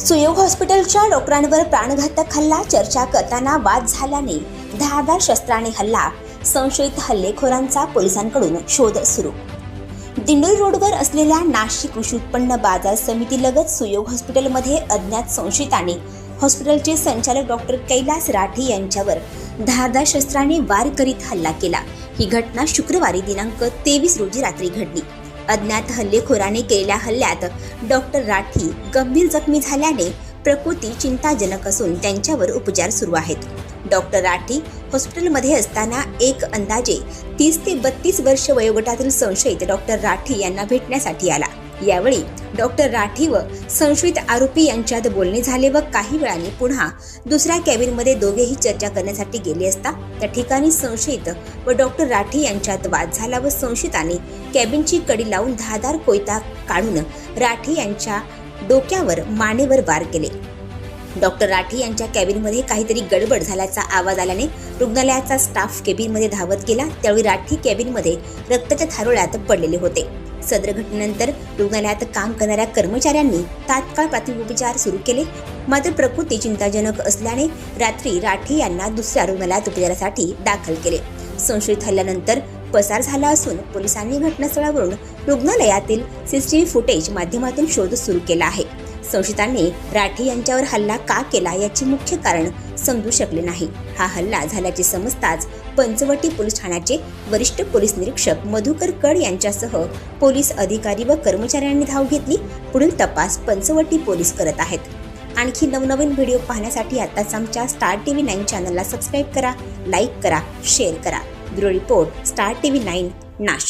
सुयोग हॉस्पिटलच्या डॉक्टरांवर प्राणघातक हल्ला चर्चा करताना वाद झाल्याने धारदार शस्त्राने हल्ला संशयित हल्लेखोरांचा पोलिसांकडून शोध सुरू. दिंडोरी रोडवर असलेल्या नाशिक कृषी उत्पन्न बाजार समितीलगत सुयोग हॉस्पिटलमध्ये अज्ञात संशयिताने हॉस्पिटलचे संचालक डॉक्टर कैलास राठी यांच्यावर धारदार शस्त्राने वार करीत हल्ला केला. ही घटना शुक्रवारी दिनांक तेवीस रोजी रात्री घडली. अज्ञात हल्लेखोराने केलेल्या हल्ल्यात डॉक्टर राठी गंभीर जखमी झाल्याने प्रकृती चिंताजनक असून त्यांच्यावर उपचार सुरू आहेत. डॉक्टर राठी हॉस्पिटलमध्ये असताना एक अंदाजे तीस ते बत्तीस वर्ष वयोगटातील संशयित डॉक्टर राठी यांना भेटण्यासाठी आला. यावेळी डॉक्टर राठी व संशयित आरोपी यांच्यात बोलणे झाले व काही वेळाने पुन्हा दुसऱ्या कॅबिनमध्ये दोघेही चर्चा करण्यासाठी गेले असता त्या ठिकाणी संशयित व डॉक्टर राठी यांच्यात वाद झाला व संशयिताने कॅबिनची कडी लावून धाधार कोयता काढून राठी यांच्या डोक्यावर मानेवर वार केले. डॉक्टर राठी यांच्या कॅबिनमध्ये काहीतरी गडबड झाल्याचा आवाज आल्याने रुग्णालयाचा स्टाफ केबिनमध्ये धावत गेला त्यावेळी राठी कॅबिनमध्ये रक्ताच्या थारोळ्यात पडलेले होते. सदर घटनेनंतर रुग्णालयात काम करणाऱ्या कर्मचाऱ्यांनी तात्काळ प्राथमिक उपचार सुरू केले. मात्र प्रकृती चिंताजनक असल्याने रात्री राठी यांना दुसऱ्या रुग्णालयात उपचारासाठी दाखल केले. संशयित हल्ल्यानंतर पसार झाला असून पोलिसांनी घटनास्थळावरून रुग्णालयातील सीसीटीव्ही फुटेज माध्यमातून शोध सुरू केला आहे. संशयितांनी राठी यांच्यावर हल्ला का केला याचे मुख्य कारण समजू शकले नाही. हा हल्ला झाल्याचे समजताच पंचवटी पोलीस ठाण्याचे वरिष्ठ पोलीस निरीक्षक मधुकर कड यांच्यासह पोलीस अधिकारी व कर्मचाऱ्यांनी धाव घेतली. पुढील तपास पंचवटी पोलीस करत आहेत. आणखी नवनवीन व्हिडिओ पाहण्यासाठी आताच आमच्या स्टार टी व्ही नाईन चॅनलला सबस्क्राईब करा लाईक करा शेअर करा. Bureau report star T V nine Nashik.